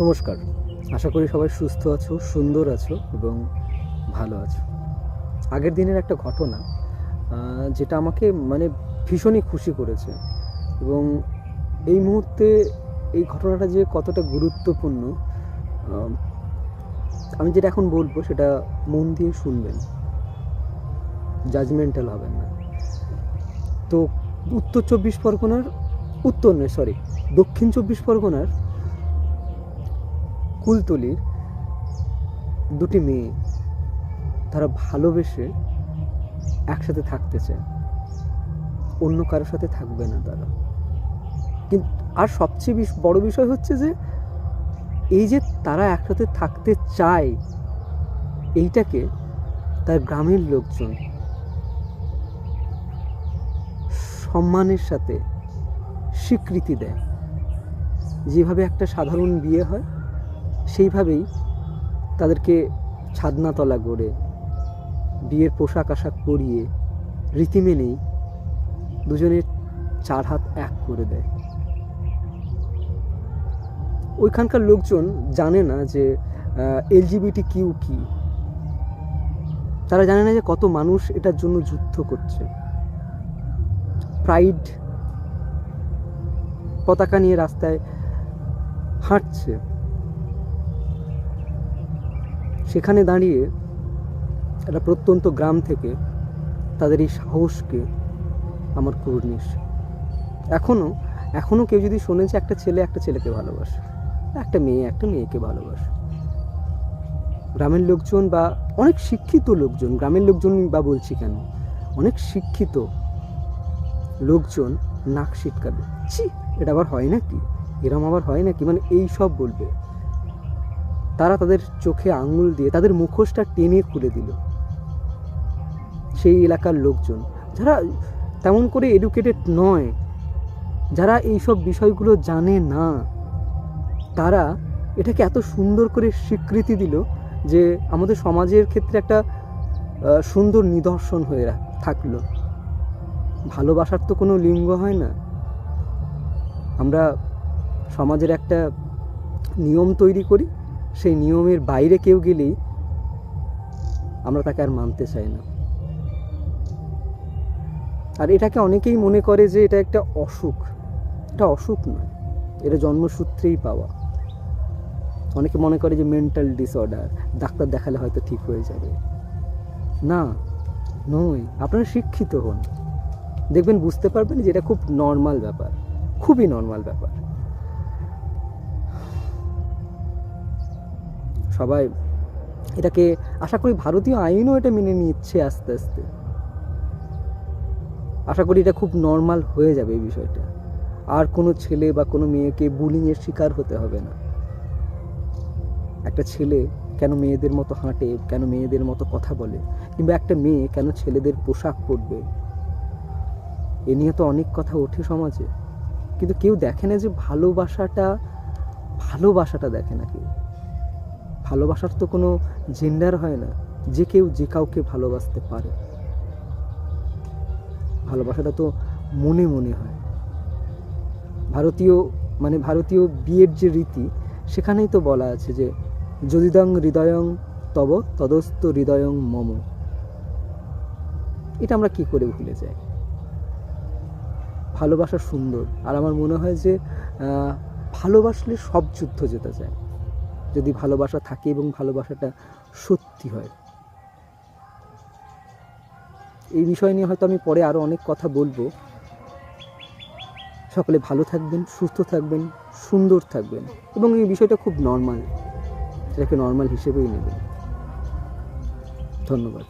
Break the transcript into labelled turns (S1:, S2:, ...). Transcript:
S1: নমস্কার। আশা করি সবাই সুস্থ আছো, সুন্দর আছো এবং ভালো আছো। আগের দিনের একটা ঘটনা যেটা আমাকে মানে ভীষণই খুশি করেছে এবং এই মুহূর্তে এই ঘটনাটা যে কতটা গুরুত্বপূর্ণ আমি যেটা এখন বলব সেটা মন দিয়ে শুনবেন। জাজমেন্টাল হবেন না। তো উত্তর চব্বিশ পরগনার, উত্তর নয় সরি দক্ষিণ চব্বিশ পরগনার কুলতলির দুটি মেয়ে তারা ভালোবেসে একসাথে থাকতে চায় অন্য কারোর সাথে থাকবে না তারা। কিন্তু আর সবচেয়ে বড় বিষয় হচ্ছে যে, এই যে তারা একসাথে থাকতে চায়, এইটাকে তার গ্রামের লোকজন সম্মানের সাথে স্বীকৃতি দেয়। যেভাবে একটা সাধারণ বিয়ে হয় সেইভাবেই তাদেরকে ছাদনাতলা গড়ে বিয়ের পোশাক আশাক পরিয়ে রীতি মেনেই দুজনের চার হাত এক করে দেয়। ওইখানকার লোকজন জানে না যে এলজিবিটি কিউ কি। তারা জানে না যে কত মানুষ এটার জন্য যুদ্ধ করছে। প্রাইড পতাকা নিয়ে রাস্তায় হাঁটছে। সেখানে দাঁড়িয়ে একটা প্রত্যন্ত গ্রাম থেকে তাদের এই সাহসকে আমার কুর্নিশ এখনও এখনও কেউ যদি শোনে যে একটা ছেলে একটা ছেলেকে ভালোবাসে, একটা মেয়ে একটা মেয়েকে ভালোবাসে। গ্রামের লোকজন বা অনেক শিক্ষিত লোকজন, গ্রামের লোকজন বা বলছি কেন? অনেক শিক্ষিত লোকজন নাক সিটকাবে। ছি, এটা আবার হয় নাকি? এরম আবার হয় নাকি? মানে এই সব বলবে। তারা তাদের চোখে আঙুল দিয়ে তাদের মুখোশটা টেনে খুলে দিল। সেই এলাকার লোকজন, যারা তেমন করে এডুকেটেড নয়, যারা এই সব বিষয়গুলো জানে না, তারা এটাকে এত সুন্দর করে স্বীকৃতি দিল যে আমাদের সমাজের ক্ষেত্রে একটা সুন্দর নিদর্শন হয়ে থাকল। ভালোবাসার তো কোনো লিঙ্গ হয় না। আমরা সমাজের একটা নিয়ম তৈরি করি সেই নিয়মের বাইরে কেউ গেলেই আমরা তাকে আর মানতে চাই না। আর এটাকে অনেকেই মনে করে যে এটা একটা অসুখ। এটা অসুখ নয় এটা জন্মসূত্রেই পাওয়া। অনেকে মনে করে যে মেন্টাল ডিসঅর্ডার ডাক্তার দেখালে হয়তো ঠিক হয়ে যাবে। না, নয়, আপনারা শিক্ষিত হন। দেখবেন বুঝতে পারবেন যে এটা খুব নর্মাল ব্যাপার, খুবই নর্মাল ব্যাপার। সবাই এটাকে আশা করি ভারতীয় আইনও এটা মেনে নিচ্ছে আস্তে আস্তে। আশা করি এটা খুব নর্মাল হয়ে যাবে এই বিষয়টা। আর কোনো ছেলে বা কোনো মেয়েকে বুলিংয়ের শিকার হতে হবে না। একটা ছেলে কেন মেয়েদের মতো হাঁটে, কেন মেয়েদের মতো কথা বলে, কিংবা একটা মেয়ে কেন ছেলেদের পোশাক পরবে, এ নিয়ে তো অনেক কথা ওঠে সমাজে। কিন্তু কেউ দেখে না যে ভালোবাসাটা ভালোবাসাটা দেখে না কেউ। ভালোবাসার তো কোনো জেন্ডার হয় না। যে কেউ যে কাউকে ভালোবাসতে পারে। ভালোবাসাটা তো মনে মনে হয়। ভারতীয় মানে ভারতীয় বিয়ের যে রীতি, সেখানেই তো বলা আছে যে, যদিদং হৃদয়ং তব, তদস্ত হৃদয়ং মম। এটা আমরা কি করে ভুলে যাই? ভালোবাসা সুন্দর। আর আমার মনে হয় যে ভালোবাসলে সব যুদ্ধ জেতা যায়। যদি ভালোবাসা থাকে এবং ভালোবাসাটা সত্যি হয়। এই বিষয় নিয়ে হয়তো আমি পরে আরও অনেক কথা বলব। সকলে ভালো থাকবেন, সুস্থ থাকবেন, সুন্দর থাকবেন এবং এই বিষয়টা খুব নর্মাল এটাকে নর্মাল হিসেবেই নেবেন। ধন্যবাদ।